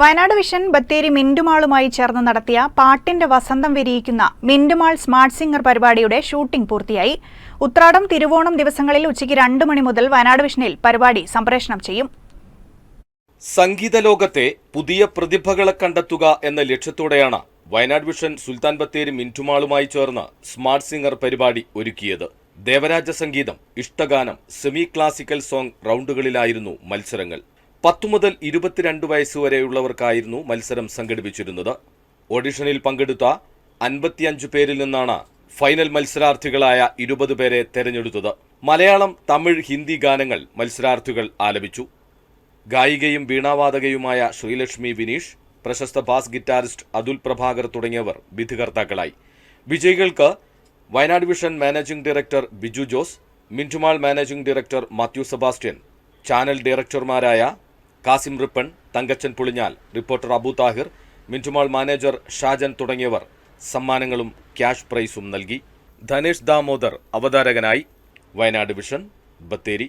Wayanad vision Bathery മിന്റുമാളുമായി ചേർന്ന് നടത്തിയ പാട്ടിന്റെ വസന്തം വിരിയിക്കുന്ന മിന്റുമാൾ സ്മാർട്ട് സിംഗർ പരിപാടിയുടെ ഷൂട്ടിംഗ് പൂർത്തിയായി. ഉത്രാടം തിരുവോണം ദിവസങ്ങളിൽ ഉച്ചയ്ക്ക് രണ്ട് മണി മുതൽ വയനാട് വിഷനിൽ പരിപാടി സംപ്രേഷണം ചെയ്യും. സംഗീത ലോകത്തെ പുതിയ പ്രതിഭകളെ കണ്ടെത്തുക എന്ന ലക്ഷ്യത്തോടെയാണ് വയനാട് വിഷൻ സുൽത്താൻ ബത്തേരി മിന്റുമാളുമായി ചേർന്ന് സ്മാർട്ട് സിംഗർ പരിപാടി ഒരുക്കിയത്. ദേവരാജ സംഗീതം ഇഷ്ടഗാനം സെമി ക്ലാസിക്കൽ സോങ് റൗണ്ടുകളിലായിരുന്നു മത്സരങ്ങൾ. പത്തു മുതൽ ഇരുപത്തിരണ്ട് വയസ്സുവരെയുള്ളവർക്കായിരുന്നു മത്സരം സംഘടിപ്പിച്ചിരുന്നത്. ഓഡിഷനിൽ പങ്കെടുത്ത അൻപത്തിയഞ്ച് പേരിൽ നിന്നാണ് ഫൈനൽ മത്സരാർത്ഥികളായ ഇരുപത് പേരെ തെരഞ്ഞെടുത്തത്. മലയാളം തമിഴ് ഹിന്ദി ഗാനങ്ങൾ മത്സരാർത്ഥികൾ ആലപിച്ചു. ഗായികയും വീണാവാദകയുമായ ശ്രീലക്ഷ്മി വിനീഷ് പ്രശസ്ത ബാസ് ഗിറ്റാറിസ്റ്റ് അതുൽ പ്രഭാകർ തുടങ്ങിയവർ വിധികർത്താക്കളായി. വിജയികൾക്ക് Wayanad vision managing director Biju Jose മിന്റുമാൾ managing director Mathew Sebastian channel ഡയറക്ടർമാരായ Kasim Rippon Thankachan Pulinjal reporter Abu Thahir മിന്റുമാൾ manager Shajan തുടങ്ങിയവർ സമ്മാനങ്ങളും ക്യാഷ് പ്രൈസും നൽകി. ധനേഷ് ദാമോദർ അവതാരകനായി വയനാട് വിഷൻ ബത്തേരി.